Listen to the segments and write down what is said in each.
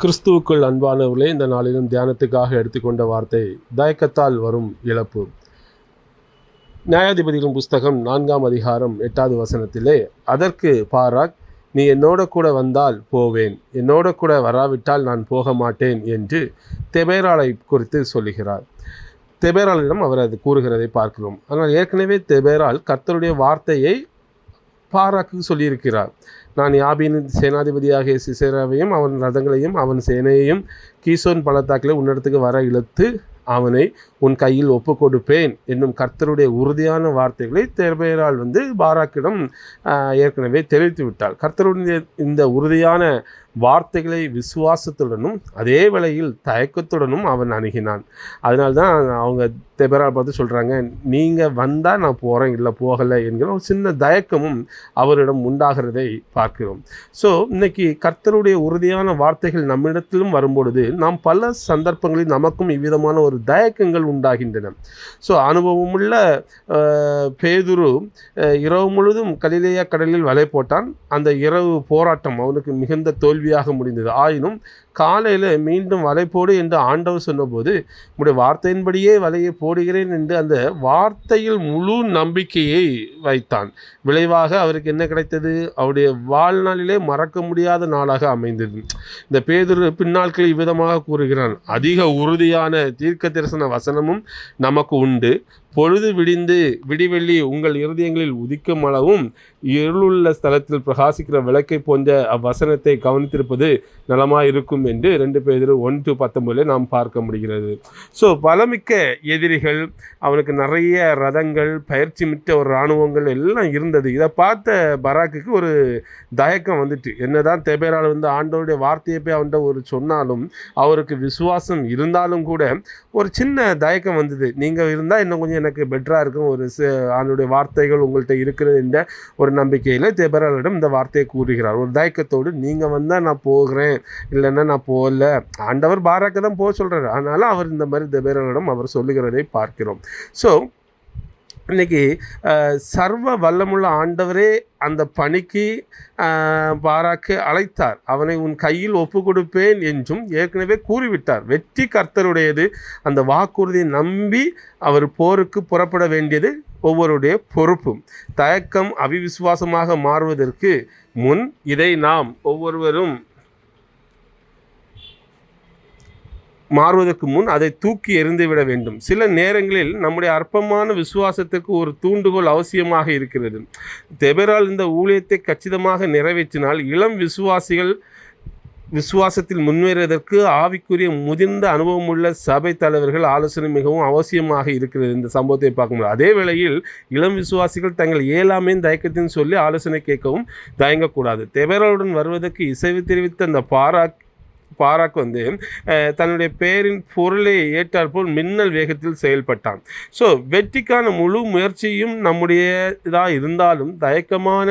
கிறிஸ்துவுக்குள் அன்பானவர்களே இந்த நாளிலும் தியானத்துக்காக எடுத்துக்கொண்ட வார்த்தை தயக்கத்தால் வரும் இழப்பு. நியாயாதிபதிகளின் புஸ்தகம் நான்காம் அதிகாரம் எட்டாவது வசனத்திலே அதற்கு பாராக் நீ என்னோட கூட வந்தால் போவேன். என்னோட கூட வராவிட்டால் நான் போக மாட்டேன் என்று தெபேராலை குறித்து சொல்லுகிறார். தெபேராளிடம் அவர் அது கூறுகிறதை பார்க்கிறோம். ஆனால் ஏற்கனவே தெபேரால் கர்த்தருடைய வார்த்தையை பாராக்கு சொல்லியிருக்கிறார். நான் யாபின் சேனாதிபதியாகிய சிசேராவையும் அவன் ரதங்களையும் அவன் சேனையையும் கீசோன் பள்ளத்தாக்கில் உன்னிடத்துக்கு வர இழுத்து அவனை உன் கையில் ஒப்பு கொடுப்பேன் என்னும் கர்த்தருடைய உறுதியான வார்த்தைகளை தெபேரால் வந்து பாராக்கிடம் ஏற்கனவே தெரிவித்து விட்டாள் கர்த்தருடைய இந்த உறுதியான வார்த்தைகளை விசுவாசத்துடனும் அதே வேளையில் தயக்கத்துடனும் அவன் அணுகினான். அதனால்தான் அவங்க தெபரா பார்த்து சொல்கிறாங்க நீங்கள் வந்தால் நான் போகிறேன் இல்லை போகலை என்கிற ஒரு சின்ன தயக்கமும் அவரிடம் உண்டாகிறதை பார்க்கிறோம். ஸோ இன்னைக்கு கர்த்தருடைய உறுதியான வார்த்தைகள் நம்மிடத்திலும் வரும்பொழுது நாம் பல சந்தர்ப்பங்களில் நமக்கும் இவ்விதமான ஒரு தயக்கங்கள் உண்டாகின்றன. ஸோ அனுபவமுள்ள பேதுரு இரவு முழுதும் கலிலேயா கடலில் வலை போட்டான். அந்த இரவு போராட்டம் அவனுக்கு மிகுந்த தோல்வி கேள்வியாக முடிந்தது. ஆயினும் காலையில் மீண்டும் வலை போடு என்று ஆண்டவர் சொன்னபோது உங்களுடைய வார்த்தையின்படியே வலையை போடுகிறேன் என்று அந்த வார்த்தையில் முழு நம்பிக்கையை வைத்தான். விளைவாக அவருக்கு என்ன கிடைத்தது? அவருடைய வாழ்நாளிலே மறக்க முடியாத நாளாக அமைந்தது. இந்த பேதுரு பின்னாட்களை இவ்விதமாக கூறுகிறான் அதிக உறுதியான தீர்க்க தரிசன வசனமும் நமக்கு உண்டு. பொழுது விடிந்து விடிவெள்ளி உங்கள் இருதயங்களில் உதிக்கும் அளவும் இருளுள்ள ஸ்தலத்தில் பிரகாசிக்கிற விளக்கை போன்ற அவ்வசனத்தை கவனித்திருப்பது நலமாக இருக்கும் என்று ரெண்டு பேர் ஒன் டு பத்தொன்பதில் நாம் பார்க்க முடிகிறது. ஸோ பலமிக்க எதிரிகள் அவனுக்கு நிறைய ரதங்கள் பயிற்சி மிக்க ஒரு இராணுவங்கள் எல்லாம் இருந்தது. இதை பார்த்த பராக்குக்கு ஒரு தயக்கம் வந்துட்டு. என்னதான் தெபேரால் வந்து ஆண்டோருடைய வார்த்தையை போய் அவன்கிட்ட ஒரு சொன்னாலும் அவருக்கு விசுவாசம் இருந்தாலும் கூட ஒரு சின்ன தயக்கம் வந்தது. நீங்கள் இருந்தால் இன்னும் கொஞ்சம் எனக்கு பெட்டராக இருக்கும். ஒரு ச- வார்த்தைகள் உங்கள்கிட்ட இருக்கிறது என்ற ஒரு நம்பிக்கையில் தேபராலிடம் இந்த வார்த்தையை கூறுகிறார். ஒரு தயக்கத்தோடு நீங்கள் வந்தால் நான் போகிறேன். இல்லைன்னா நான் போகல. ஆண்டவர் பாராக்க தான் போக சொல்கிறார் ஆனாலும் அவர் இந்த மாதிரி தேபராலிடம் அவர் சொல்லுகிறதை பார்க்கிறோம். ஸோ இன்னைக்கு சர்வ வல்லமுள்ள ஆண்டவரே அந்த பணிக்கு அஹ், பாராக்கு அழைத்தார். அவனை உன் கையில் ஒப்பு கொடுப்பேன் என்றும் ஏற்கனவே கூறிவிட்டார். வெற்றி கர்த்தருடையது. அந்த வாக்குறுதியை நம்பி அவர் போருக்கு புறப்பட வேண்டியது ஒவ்வொருடைய பொறுப்பும். தயக்கம் அவிவிசுவாசமாக மாறுவதற்கு முன் இதை நாம் ஒவ்வொருவரும் மாறுவதற்கு முன் அதை தூக்கி எறிந்துவிட வேண்டும். சில நேரங்களில் நம்முடைய அற்பமான விசுவாசத்திற்கு ஒரு தூண்டுகோல் அவசியமாக இருக்கிறது. தெபரால் இந்த ஊழியத்தை கச்சிதமாக நிறைவேற்றினால் இளம் விசுவாசிகள் விசுவாசத்தில் முன்னேறுவதற்கு ஆவிக்குரிய முதிர்ந்த அனுபவமுள்ள சபை தலைவர்கள் ஆலோசனை மிகவும் அவசியமாக இருக்கிறது இந்த சம்பவத்தை பார்க்கும்போது அதே வேளையில் இளம் விசுவாசிகள் தங்கள் ஏழாமையின் தயக்கத்தின் சொல்லி ஆலோசனை கேட்கவும் தயங்கக்கூடாது. தெபராலுடன் வருவதற்கு இசைவு தெரிவித்த அந்த பாராக் பாராக் வந்து தன்னுடைய பெயரின் பொருளை ஏற்றாற்போல் மின்னல் வேகத்தில் செயல்பட்டான். ஸோ வெற்றிக்கான முழு முயற்சியும் நம்முடைய இதாக இருந்தாலும் தயக்கமான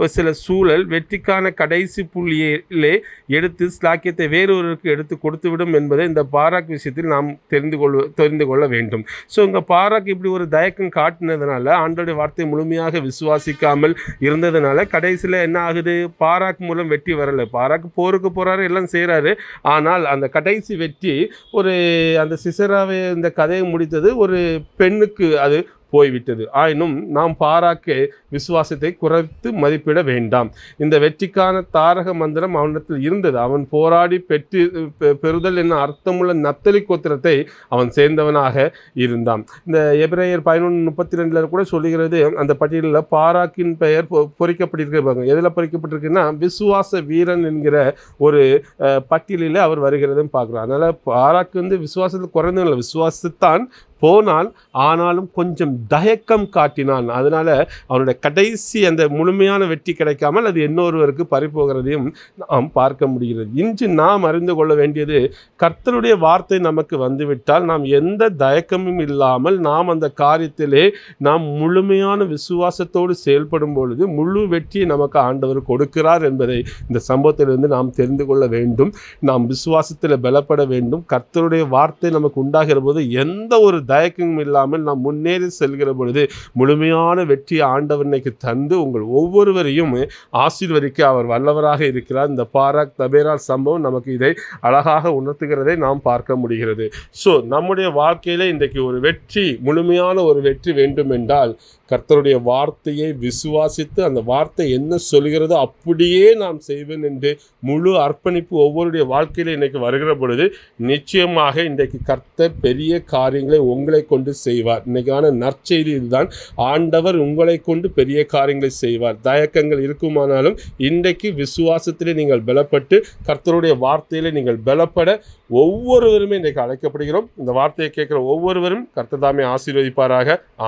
ஒரு சில சூழல் வெற்றிக்கான கடைசி புள்ளியிலே எடுத்து ஸ்லாக்கியத்தை வேறொருவருக்கு எடுத்து கொடுத்துவிடும் என்பதை இந்த பாராக் விஷயத்தில் நாம் தெரிந்து கொள் தெரிந்து கொள்ள வேண்டும். ஸோ இங்கே பாராக் இப்படி ஒரு தயக்கம் காட்டினதுனால ஆண்டோடைய வார்த்தை முழுமையாக விசுவாசிக்காமல் இருந்ததுனால கடைசியில் என்ன ஆகுது? பாராக் மூலம் வெற்றி வரலை. பாராக் போருக்கு போகிறாரு எல்லாம் செய்கிறாரு ஆனால் அந்த கடைசி வெற்றி ஒரு அந்த சிசராவை இந்த கதையை முடித்தது ஒரு பெண்ணுக்கு அது போய்விட்டது. ஆயினும் நாம் பாராக்க விசுவாசத்தை குறைத்து மதிப்பிட வேண்டாம். இந்த வெற்றிக்கான தாரக மந்திரம் அவனிடத்தில் இருந்தது. அவன் போராடி பெற்று பெறுதல் என்ன அர்த்தமுள்ள நத்தலி கோத்திரத்தை அவன் சேர்ந்தவனாக இருந்தான். இந்த எபிரேயர் பதினொன்று முப்பத்தி ரெண்டில் கூட சொல்லுகிறது அந்த பட்டியலில் பாராக்கின் பெயர் பொ- எதில் பொறிக்கப்பட்டிருக்குன்னா விசுவாச வீரன் என்கிற ஒரு பட்டியலில் அவர் வருகிறதும் பார்க்குறோம். அதனால் பாராக்கு வந்து விசுவாசத்தில் குறைந்ததில்லை விசுவாசத்தான் போனால் ஆனாலும் கொஞ்சம் தயக்கம் காட்டினான். அதனால் அவனுடைய கடைசி அந்த முழுமையான வெற்றி கிடைக்காமல் அது இன்னொருவருக்கு பறிப்போகிறதையும் நாம் பார்க்க முடிகிறது. இன்று நாம் அறிந்து கொள்ள வேண்டியது கர்த்தருடைய வார்த்தை நமக்கு வந்துவிட்டால் நாம் எந்த தயக்கமும் இல்லாமல் நாம் அந்த காரியத்திலே நாம் முழுமையான விசுவாசத்தோடு செயல்படும் பொழுது முழு வெற்றியை நமக்கு ஆண்டவர் கொடுக்கிறார் என்பதை இந்த சம்பவத்திலிருந்து நாம் தெரிந்து கொள்ள வேண்டும். நாம் விசுவாசத்தில் பலப்பட வேண்டும். கர்த்தருடைய வார்த்தை நமக்கு உண்டாகிற போது எந்த ஒரு தயக்கமும் இல்லாமல் நாம் முன்னேறி செல்கிற பொழுது முழுமையான வெற்றி ஆண்டவர் இன்னைக்கு தந்து உங்கள் ஒவ்வொருவரையும் ஆசீர்வதிக்க அவர் வல்லவராக இருக்கிறார். இந்த பாராக் தபேரால் சம்பவம் நமக்கு இதை அழகாக உணர்த்துகிறதை நாம் பார்க்க முடிகிறது. ஸோ நம்முடைய வாழ்க்கையில் இன்றைக்கு ஒரு வெற்றி முழுமையான ஒரு வெற்றி வேண்டும் என்றால் கர்த்தருடைய வார்த்தையை விசுவாசித்து அந்த வார்த்தை என்ன சொல்கிறதோ அப்படியே நாம் செய்வேன் என்று முழு அர்ப்பணிப்பு ஒவ்வொருடைய வாழ்க்கையில் இன்றைக்கு வருகிற பொழுது நிச்சயமாக இன்றைக்கு கர்த்தர் பெரிய காரியங்களை உங்களை கொண்டு செய்வார். இன்னைக்கான நற்செய்தி இதுதான். ஆண்டவர் உங்களை கொண்டு பெரிய காரியங்களை செய்வார். தயக்கங்கள் இருக்குமானாலும் இன்றைக்கு விசுவாசத்திலே நீங்கள் பலப்பட்டு கர்த்தருடைய வார்த்தையிலே நீங்கள் பலப்பட ஒவ்வொருவருமே இன்றைக்கு அழைக்கப்படுகிறோம். இந்த வார்த்தையை கேட்குற ஒவ்வொருவரும் கர்த்ததாமே ஆசீர்வதிப்பாராக. ஆம்